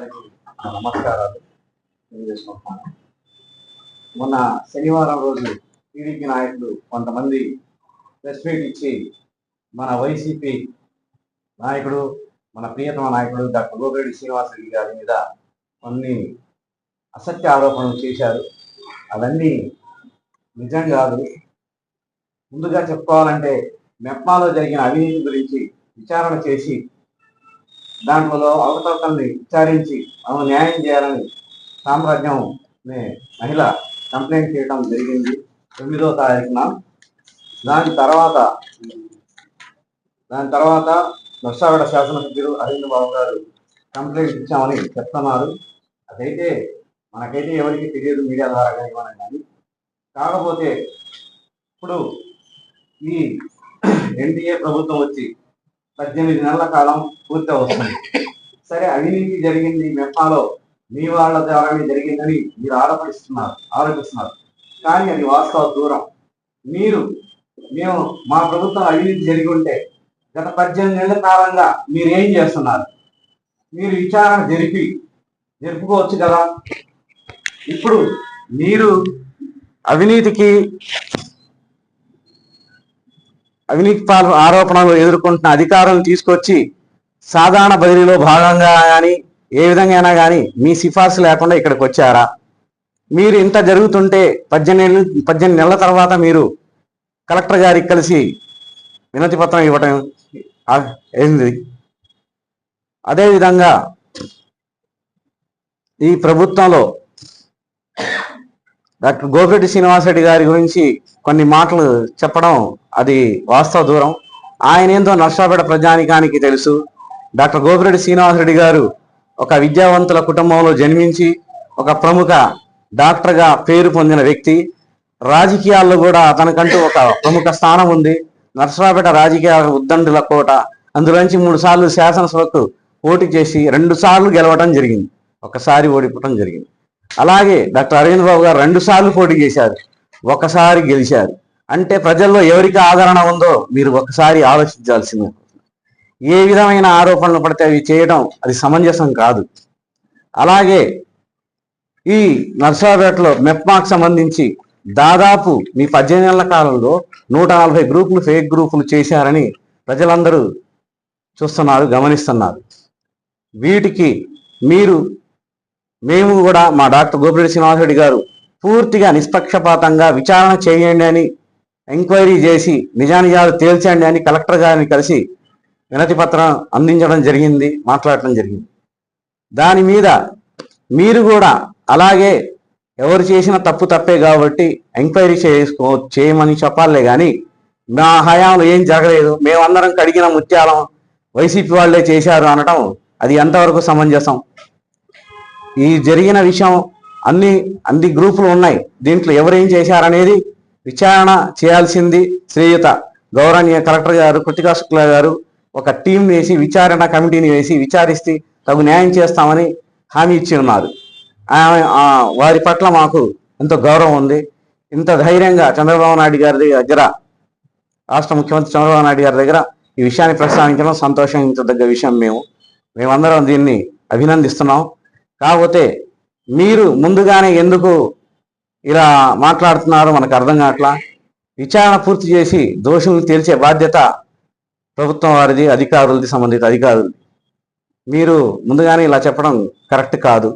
నమస్కారాలు తెలియజేసుకుంటున్నాను. మొన్న శనివారం రోజు టీడీపీ నాయకులు కొంతమంది ప్రెస్ మీట్ ఇచ్చి మన వైసీపీ నాయకుడు మన ప్రియతమ నాయకుడు డాక్టర్ గోపిరెడ్డి శ్రీనివాసరెడ్డి గారి మీద కొన్ని అసత్య ఆరోపణలు చేశారు. అవన్నీ నిజం కాదు. ముందుగా చెప్పుకోవాలంటే మెప్మాలో జరిగిన అవినీతి గురించి విచారణ చేసి దాంట్లో అవకతవకల్ని విచారించి ఆమె న్యాయం చేయాలని సామ్రాజ్యం మహిళ కంప్లైంట్ చేయడం జరిగింది. తొమ్మిదో తారీఖున దాని తర్వాత దాని తర్వాత దర్శాగడ శాసనసభ్యులు అరవింద్ బాబు గారు కంప్లైంట్ ఇచ్చామని చెప్తున్నారు. అదైతే మనకైతే ఎవరికి తెలియదు మీడియా ద్వారా కానీ మనం కానీ. కాకపోతే ఇప్పుడు ఈ ఎన్డీఏ ప్రభుత్వం వచ్చి పద్దెనిమిది నెలల కాలం పూర్తి అవుతుంది సరే అవినీతి జరిగింది మెప్పాలో. మీ వాళ్ళ ద్వారానే జరిగిందని మీరు ఆరోపిస్తున్నారు ఆరోపిస్తున్నారు. కానీ అది వాస్తవ దూరం. మీరు మేము మా ప్రభుత్వం అవినీతి జరిగి ఉంటే గత పద్దెనిమిది నెలల కాలంగా మీరేం చేస్తున్నారు? మీరు విచారణ జరిపి జరుపుకోవచ్చు కదా? ఇప్పుడు మీరు అవినీతికి అవినీతి పాలు ఆరోపణలు ఎదుర్కొంటున్న అధికారులను తీసుకొచ్చి సాధారణ బదిలీలో భాగంగా కానీ ఏ విధంగా అయినా కానీ మీ సిఫార్సు లేకుండా ఇక్కడికి వచ్చారా? మీరు ఇంత జరుగుతుంటే పద్దెనిమిది పద్దెనిమిది నెలల తర్వాత మీరు కలెక్టర్ గారికి కలిసి వినతి పత్రం ఇవ్వటం ఏంది? అదేవిధంగా ఈ ప్రభుత్వంలో డాక్టర్ గోపిరెడ్డి శ్రీనివాసరెడ్డి గారి గురించి కొన్ని మాటలు చెప్పడం అది వాస్తవ దూరం. ఆయన ఏందో నర్సాపేట ప్రజానికానికి తెలుసు. డాక్టర్ గోపిరెడ్డి శ్రీనివాసరెడ్డి గారు ఒక విద్యావంతుల కుటుంబంలో జన్మించి ఒక ప్రముఖ డాక్టర్గా పేరు పొందిన వ్యక్తి. రాజకీయాల్లో కూడా అతనికంటూ ఒక ప్రముఖ స్థానం ఉంది. నర్సరాపేట రాజకీయ ఉద్దండుల కోట. అందులోంచి మూడు సార్లు శాసనసభకు పోటీ చేసి రెండు సార్లు గెలవడం జరిగింది. ఒకసారి ఓడిపోవడం జరిగింది. అలాగే డాక్టర్ అరవింద్ బాబు గారు రెండు సార్లు పోటీ చేశారు. ఒకసారి గెలిచారు. అంటే ప్రజల్లో ఎవరికి ఆదరణ ఉందో మీరు ఒకసారి ఆలోచించాల్సిందే. ఏ విధమైన ఆరోపణలు పడితే అవి చేయడం అది సమంజసం కాదు. అలాగే ఈ నర్సాపేటలో మెప్మాకు సంబంధించి దాదాపు మీ పద్దెనిమిది నెలల కాలంలో నూట నలభై గ్రూపులు ఫేక్ గ్రూపులు చేశారని ప్రజలందరూ చూస్తున్నారు గమనిస్తున్నారు. వీటికి మీరు మేము కూడా మా డాక్టర్ గోపిరెడ్డి శ్రీనివాసరెడ్డి గారు పూర్తిగా నిష్పక్షపాతంగా విచారణ చేయండి అని ఎంక్వైరీ చేసి నిజానిజాలు తేల్చండి అని కలెక్టర్ గారిని కలిసి వినతి పత్రం అందించడం జరిగింది మాట్లాడటం జరిగింది. దాని మీద మీరు కూడా అలాగే ఎవరు చేసిన తప్పు తప్పే కాబట్టి ఎంక్వైరీ చేసుకో చేయమని చెప్పాలే కానీ మా హయాంలో ఏం జరగలేదు మేమందరం కడిగిన ముత్యాలం వైసీపీ వాళ్ళే చేశారు అనటం అది ఎంతవరకు సమంజసం? ఈ జరిగిన విషయం అన్ని అన్ని గ్రూపులు ఉన్నాయి. దీంట్లో ఎవరేం చేశారనేది విచారణ చేయాల్సింది శ్రేయుత. గౌరవనీయ కలెక్టర్ గారు కృతికా శుక్లా గారు ఒక టీం వేసి విచారణ కమిటీని వేసి విచారిస్తే తగు న్యాయం చేస్తామని హామీ ఇచ్చి ఉన్నారు. వారి పట్ల మాకు ఎంతో గౌరవం ఉంది. ఇంత ధైర్యంగా చంద్రబాబు నాయుడు గారి దగ్గర రాష్ట్ర ముఖ్యమంత్రి చంద్రబాబు నాయుడు గారి దగ్గర ఈ విషయాన్ని ప్రస్తావించడం సంతోషించదగ్గ విషయం మేము. మేమందరం దీన్ని అభినందిస్తున్నాం. కాకపోతే మీరు ముందుగానే ఎందుకు ఇలా మాట్లాడుతున్నారో? మనకు అర్థం కావట్లా? విచారణ పూర్తి చేసి దోషులను తేల్చే బాధ్యత ప్రభుత్వం వారిది అధికారులది సంబంధిత అధికారులది. మీరు ముందుగానే ఇలా చెప్పడం కరెక్ట్ కాదు.